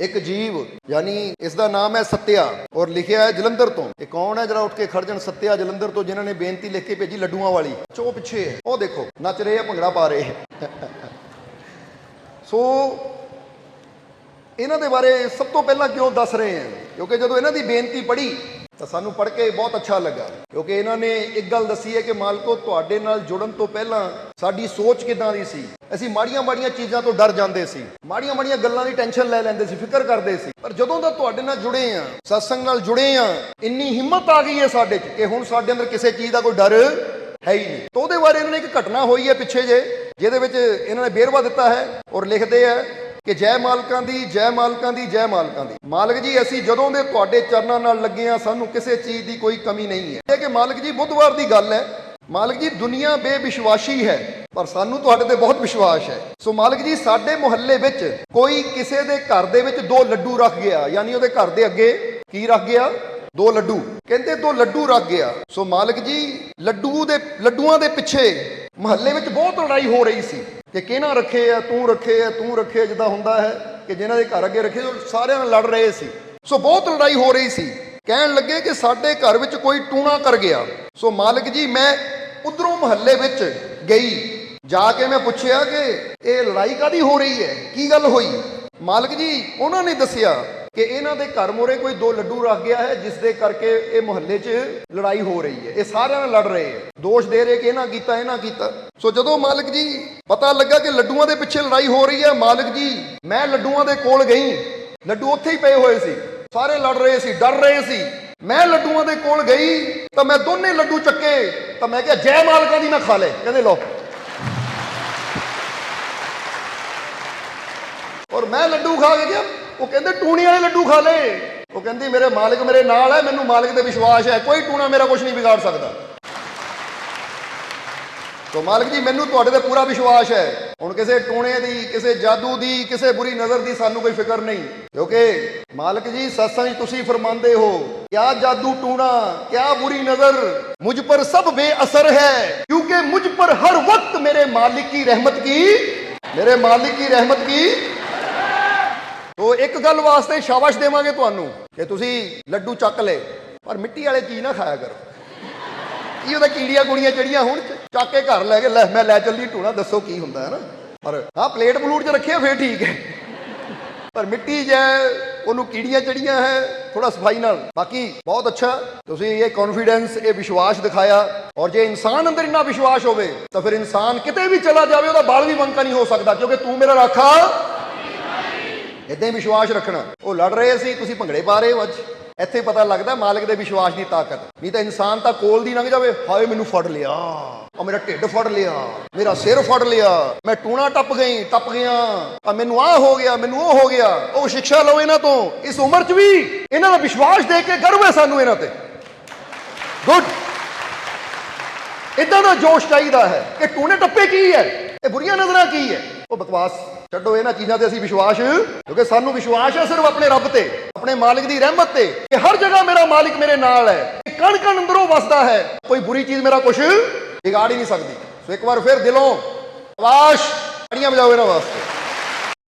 ਇੱਕ ਜੀਵ, ਯਾਨੀ ਇਸ ਦਾ ਨਾਮ ਹੈ ਸਤਿਆ ਔਰ ਲਿਖਿਆ ਹੈ ਜਲੰਧਰ ਤੋਂ। ਇਹ ਕੌਣ ਹੈ? ਜਿਹੜਾ ਉੱਠ ਕੇ ਖੜ ਜਾਣ। ਸਤਿਆ ਜਲੰਧਰ ਤੋਂ ਜਿਨ੍ਹਾਂ ਨੇ ਬੇਨਤੀ ਲਿਖ ਕੇ ਭੇਜੀ ਲੱਡੂਆਂ ਵਾਲੀ। ਚੋ ਪਿੱਛੇ ਹੈ। ਉਹ ਦੇਖੋ, ਨੱਚ ਰਹੇ ਆ, ਭੰਗੜਾ ਪਾ ਰਹੇ। ਸੋ, ਇਹਨਾਂ ਦੇ ਬਾਰੇ ਸਭ ਤੋਂ ਪਹਿਲਾਂ ਕਿਉਂ ਦੱਸ ਰਹੇ ਹਾਂ ਕਿਉਂਕਿ ਜਦੋਂ ਇਹਨਾਂ ਦੀ ਬੇਨਤੀ ਪੜ੍ਹੀ ਤਾਂ ਸਾਨੂੰ ਪੜ੍ਹ ਕੇ ਬਹੁਤ ਅੱਛਾ ਲੱਗਾ। ਕਿਉਂਕਿ ਇਹਨਾਂ ਨੇ ਇੱਕ ਗੱਲ ਦੱਸੀ ਹੈ ਕਿ ਮਾਲਕੋ, ਤੁਹਾਡੇ ਨਾਲ ਜੁੜਨ ਤੋਂ ਪਹਿਲਾਂ ਸਾਡੀ ਸੋਚ ਕਿਦਾਂ ਦੀ ਸੀ? ਅਸੀਂ ਮਾੜੀਆਂ-ਮਾੜੀਆਂ ਚੀਜ਼ਾਂ ਤੋਂ ਡਰ ਜਾਂਦੇ ਸੀ। ਮਾੜੀਆਂ-ਮਾੜੀਆਂ ਗੱਲਾਂ ਦੀ ਟੈਨਸ਼ਨ ਲੈ ਲੈਂਦੇ ਸੀ, ਫਿਕਰ ਕਰਦੇ ਸੀ। ਪਰ ਜਦੋਂ ਦਾ ਤੁਹਾਡੇ ਨਾਲ ਜੁੜੇ ਆ ਸਤਸੰਗ ਨਾਲ ਜੁੜੇ ਆ ਇੰਨੀ ਹਿੰਮਤ ਆ ਗਈ ਹੈ ਸਾਡੇ 'ਚ ਕਿ ਹੁਣ ਸਾਡੇ ਅੰਦਰ ਕਿਸੇ ਚੀਜ਼ ਦਾ ਕੋਈ ਡਰ ਹੈ ਹੀ ਨਹੀਂ। ਤਾਂ ਉਹਦੇ ਬਾਰੇ ਇਹਨਾਂ ਨੇ ਇੱਕ ਘਟਨਾ ਹੋਈ ਹੈ ਪਿੱਛੇ ਜੇ, ਜਿਹਦੇ ਵਿੱਚ ਇਹਨਾਂ ਨੇ ਬੇਰਵਾ ਦਿੱਤਾ ਹੈ ਔਰ ਲਿਖਦੇ ਆ ਕਿ ਜੈ ਮਾਲਕਾਂ ਦੀ, ਜੈ ਮਾਲਕਾਂ ਦੀ, ਜੈ ਮਾਲਕਾਂ ਦੀ। ਮਾਲਕ ਜੀ, ਅਸੀਂ ਜਦੋਂ ਦੇ ਤੁਹਾਡੇ ਚਰਨਾਂ ਨਾਲ ਲੱਗੇ ਆ ਸਾਨੂੰ ਕਿਸੇ ਚੀਜ਼ ਦੀ ਕੋਈ ਕਮੀ ਨਹੀਂ ਹੈ। ਇਹ ਕਿ ਮਾਲਕ ਜੀ, ਬੁੱਧਵਾਰ ਦੀ ਗੱਲ ਹੈ। ਮਾਲਕ ਜੀ, ਦੁਨੀਆ ਬੇਵਿਸ਼ਵਾਸੀ ਹੈ, ਪਰ ਸਾਨੂੰ ਤੁਹਾਡੇ ਤੇ ਬਹੁਤ ਵਿਸ਼ਵਾਸ ਹੈ। ਸੋ ਮਾਲਕ ਜੀ, ਸਾਡੇ ਮੁਹੱਲੇ ਵਿੱਚ ਕੋਈ ਕਿਸੇ ਦੇ ਘਰ ਦੇ ਵਿੱਚ ਦੋ ਲੱਡੂ ਰੱਖ ਗਿਆ। ਯਾਨੀ ਉਹਦੇ ਘਰ ਦੇ ਅੱਗੇ ਕੀ ਰੱਖ ਗਿਆ? ਦੋ ਲੱਡੂ। ਕਹਿੰਦੇ ਦੋ ਲੱਡੂ ਰੱਖ ਗਿਆ। ਸੋ ਮਾਲਕ ਜੀ, ਲੱਡੂ ਦੇ, ਲੱਡੂਆਂ ਦੇ ਪਿੱਛੇ ਮੁਹੱਲੇ ਵਿੱਚ ਬਹੁਤ ਲੜਾਈ ਹੋ ਰਹੀ ਸੀ। ਕਿ ਕਿਹਨਾਂ ਰੱਖੇ ਆ, ਤੂੰ ਰੱਖੇ ਆ, ਤੂੰ ਰੱਖੇ ਜਿੱਦਾਂ ਹੁੰਦਾ ਹੈ ਕਿ ਜਿਨ੍ਹਾਂ ਦੇ ਘਰ ਅੱਗੇ ਰੱਖੇ ਉਹ ਸਾਰਿਆਂ ਨਾਲ ਲੜ ਰਹੇ ਸੀ। ਸੋ ਬਹੁਤ ਲੜਾਈ ਹੋ ਰਹੀ ਸੀ। ਕਹਿਣ ਲੱਗੇ ਕਿ ਸਾਡੇ ਘਰ ਵਿੱਚ ਕੋਈ ਟੂਣਾ ਕਰ ਗਿਆ। ਸੋ ਮਾਲਕ ਜੀ, ਮੈਂ ਉਧਰੋਂ ਮੁਹੱਲੇ ਵਿੱਚ ਗਈ। ਜਾ ਕੇ ਮੈਂ ਪੁੱਛਿਆ ਕਿ ਇਹ ਲੜਾਈ ਕਾਦੀ ਹੋ ਰਹੀ ਹੈ? ਕੀ ਗੱਲ ਹੋਈ? ਮਾਲਕ ਜੀ, ਉਹਨਾਂ ਨੇ ਦੱਸਿਆ ਕਿ ਇਹਨਾਂ ਦੇ ਘਰ ਮੋਰੇ ਕੋਈ ਦੋ ਲੱਡੂ ਰੱਖ ਗਿਆ ਹੈ, ਜਿਸ ਦੇ ਕਰਕੇ ਇਹ ਮੁਹੱਲੇ 'ਚ ਲੜਾਈ ਹੋ ਰਹੀ ਹੈ। ਇਹ ਸਾਰਿਆਂ ਨਾਲ ਲੜ ਰਹੇ ਹੈ। ਦੋਸ਼ ਦੇ ਰਹੇ ਕਿ ਇਹਨਾਂ ਕੀਤਾ ਇਹਨਾਂ ਕੀਤਾ। ਸੋ ਜਦੋਂ ਮਾਲਕ ਜੀ ਪਤਾ ਲੱਗਾ ਕਿ ਲੱਡੂਆਂ ਦੇ ਪਿੱਛੇ ਲੜਾਈ ਹੋ ਰਹੀ ਹੈ, ਮਾਲਕ ਜੀ, ਮੈਂ ਲੱਡੂਆਂ ਦੇ ਕੋਲ ਗਈ। ਲੱਡੂ ਉੱਥੇ ਹੀ ਪਏ ਹੋਏ ਸੀ। ਸਾਰੇ ਲੜ ਰਹੇ ਸੀ, ਡਰ ਰਹੇ ਸੀ। ਮੈਂ ਲੱਡੂਆਂ ਦੇ ਕੋਲ ਗਈ, ਤਾਂ ਮੈਂ ਦੋਨੇ ਲੱਡੂ ਚੱਕੇ। ਤਾਂ ਮੈਂ ਕਿਹਾ, ਜੈ ਮਾਲਕਾਂ ਦੀ ਮੈਂ ਖਾ ਲੈ। ਕਹਿੰਦੇ, ਲਓ। ਔਰ ਮੈਂ ਲੱਡੂ ਖਾ ਕੇ ਗਿਆ। ਉਹ ਕਹਿੰਦੇ ਟੂਣੀ ਵਾਲੇ ਲੱਡੂ ਖਾ ਲੇ। ਉਹ ਕਹਿੰਦੀ, ਮੇਰੇ ਮਾਲਕ ਮੇਰੇ ਨਾਲ ਹੈ, ਮੈਨੂੰ ਮਾਲਕ ਤੇ ਵਿਸ਼ਵਾਸ ਹੈ, ਕੋਈ ਟੂਣਾ ਮੇਰਾ ਕੁਝ ਨਹੀਂ ਵਿਗਾੜ ਸਕਦਾ। ਤੋ ਮਾਲਕ ਜੀ, ਮੈਨੂੰ ਤੁਹਾਡੇ ਤੇ ਪੂਰਾ ਵਿਸ਼ਵਾਸ ਹੈ। ਹੁਣ ਕਿਸੇ ਟੂਣੇ ਦੀ, ਕਿਸੇ ਜਾਦੂ ਦੀ, ਕਿਸੇ ਬੁਰੀ ਨਜ਼ਰ ਦੀ ਸਾਨੂੰ ਕੋਈ ਫਿਕਰ ਨਹੀਂ। ਕਿਉਂਕਿ ਮਾਲਕ ਜੀ ਸਤਸੰਗ ਤੁਸੀਂ ਫਰਮਾਉਂਦੇ ਹੋ, ਕਿਆ ਜਾਦੂ ਟੂਣਾ, ਕਿਆ ਬੁਰੀ ਨਜ਼ਰ, ਮੁਝ ਪਰ ਸਭ ਬੇਅਸਰ ਹੈ। ਕਿਉਂਕਿ ਮੁਝ ਪਰ ਹਰ ਵਕਤ ਮੇਰੇ ਮਾਲਿਕ ਕੀ ਰਹਿਮਤ ਕੀ? ਮੇਰੇ ਮਾਲਿਕ ਕੀ ਰਹਿਮਤ ਕੀ? ਤੋ ਇੱਕ ਗੱਲ ਵਾਸਤੇ ਸ਼ਾਬਾਸ਼ ਦੇਵਾਂਗੇ ਤੁਹਾਨੂੰ ਕਿ ਤੁਸੀਂ ਲੱਡੂ ਚੱਕ ਲਏ, ਪਰ ਮਿੱਟੀ ਵਾਲੇ ਚੀਜ਼ ਨਾ ਖਾਇਆ ਕਰੋ। ਕੀ ਉਹਦਾ ਕੀੜੀਆਂ ਕੁੜੀਆਂ ਚੜੀਆਂ ਹੁਣ ਚੱਕ ਕੇ ਘਰ ਲੈ ਕੇ ਲੈ, ਮੈਂ ਲੈ ਚੱਲੀ ਟੂਣਾ ਦੱਸੋ ਕੀ ਹੁੰਦਾ ਹੈ ਨਾ ਪਰ ਹਾਂ ਪਲੇਟ ਪਲੂਟ 'ਚ ਰੱਖਿਆ, ਫੇਰ ਠੀਕ ਹੈ। ਪਰ ਮਿੱਟੀ ਜੈ ਉਹਨੂੰ ਕੀੜੀਆਂ ਚੜੀਆਂ ਹੈ ਥੋੜਾ ਸਫ਼ਾਈ ਨਾਲ। ਬਾਕੀ ਬਹੁਤ ਅੱਛਾ। ਤੁਸੀਂ ਇਹ ਕੌਨਫੀਡੈਂਸ ਇਹ ਵਿਸ਼ਵਾਸ ਦਿਖਾਇਆ। ਔਰ ਜੇ ਇਨਸਾਨ ਅੰਦਰ ਇੰਨਾ ਵਿਸ਼ਵਾਸ ਹੋਵੇ, ਤਾਂ ਫਿਰ ਇਨਸਾਨ ਕਿਤੇ ਵੀ ਚਲਾ ਜਾਵੇ, ਉਹਦਾ ਬਾਲ ਵੀ ਬੰਕਾ ਨਹੀਂ ਹੋ ਸਕਦਾ, ਕਿਉਂਕਿ ਤੂੰ ਮੇਰਾ ਰਾਖਾ ਇਦਾਂ ਹੀ ਵਿਸ਼ਵਾਸ ਰੱਖਣਾ। ਉਹ ਲੜ ਰਹੇ ਸੀ, ਤੁਸੀਂ ਭੰਗੜੇ ਪਾ ਰਹੇ ਹੋ ਅੱਜ। ਇੱਥੇ ਪਤਾ ਲੱਗਦਾ ਮਾਲਕ ਦੇ ਵਿਸ਼ਵਾਸ ਦੀ ਤਾਕਤ। ਨਹੀਂ ਤਾਂ ਇਨਸਾਨ ਤਾਂ ਕੋਲ ਦੀ ਲੰਘ ਜਾਵੇ। ਹਾਏ, ਮੈਨੂੰ ਫੜ ਲਿਆ। ਆ ਮੇਰਾ ਢਿੱਡ ਫੜ ਲਿਆ। ਮੇਰਾ ਸਿਰ ਫੜ ਲਿਆ। ਮੈਂ ਟੂਣਾ ਟੱਪ ਗਈ, ਟੱਪ ਗਿਆ। ਆ ਮੈਨੂੰ ਆ ਹੋ ਗਿਆ, ਮੈਨੂੰ ਉਹ ਹੋ ਗਿਆ। ਉਹ ਸਿੱਖਿਆ ਲਓ ਇਹਨਾਂ ਤੋਂ। ਇਸ ਉਮਰ 'ਚ ਵੀ ਇਹਨਾਂ ਦਾ ਵਿਸ਼ਵਾਸ ਦੇ ਕੇ ਗਰਵ ਹੈ ਸਾਨੂੰ ਇਹਨਾਂ ਤੇ। ਗੁੱਡ ਇਦਾਂ ਦਾ ਜੋਸ਼ ਚਾਹੀਦਾ ਹੈ ਇਹ ਟੂਣੇ ਟੱਪੇ ਕੀ ਹੈ? ਇਹ ਬੁਰੀਆਂ ਨਜ਼ਰਾਂ ਕੀ ਹੈ? ਉਹ ਬਕਵਾਸ ਛੱਡੋ ਇਹਨਾਂ ਚੀਜ਼ਾਂ ਤੇ ਅਸੀਂ ਵਿਸ਼ਵਾਸ, ਕਿਉਂਕਿ ਸਾਨੂੰ ਵਿਸ਼ਵਾਸ ਹੈ ਸਿਰਫ ਆਪਣੇ ਰੱਬ ਤੇ, ਆਪਣੇ ਮਾਲਿਕ ਦੀ ਰਹਿਮਤ ਤੇ, ਕਿ ਹਰ ਜਗ੍ਹਾ ਮੇਰਾ ਮਾਲਿਕ ਮੇਰੇ ਨਾਲ ਹੈ ਕਣ ਕਣ ਅੰਦਰੋਂ ਵਸਦਾ ਹੈ। ਕੋਈ ਬੁਰੀ ਚੀਜ਼ ਮੇਰਾ ਕੁਝ ਵਿਗਾੜ ਹੀ ਨਹੀਂ ਸਕਦੀ। ਸੋ ਇੱਕ ਵਾਰ ਫਿਰ ਦਿਲੋਂ ਆਵਾਜ਼ ਤਾੜੀਆਂ ਵਜਾਓ ਇਹਨਾਂ ਵਾਸਤੇ।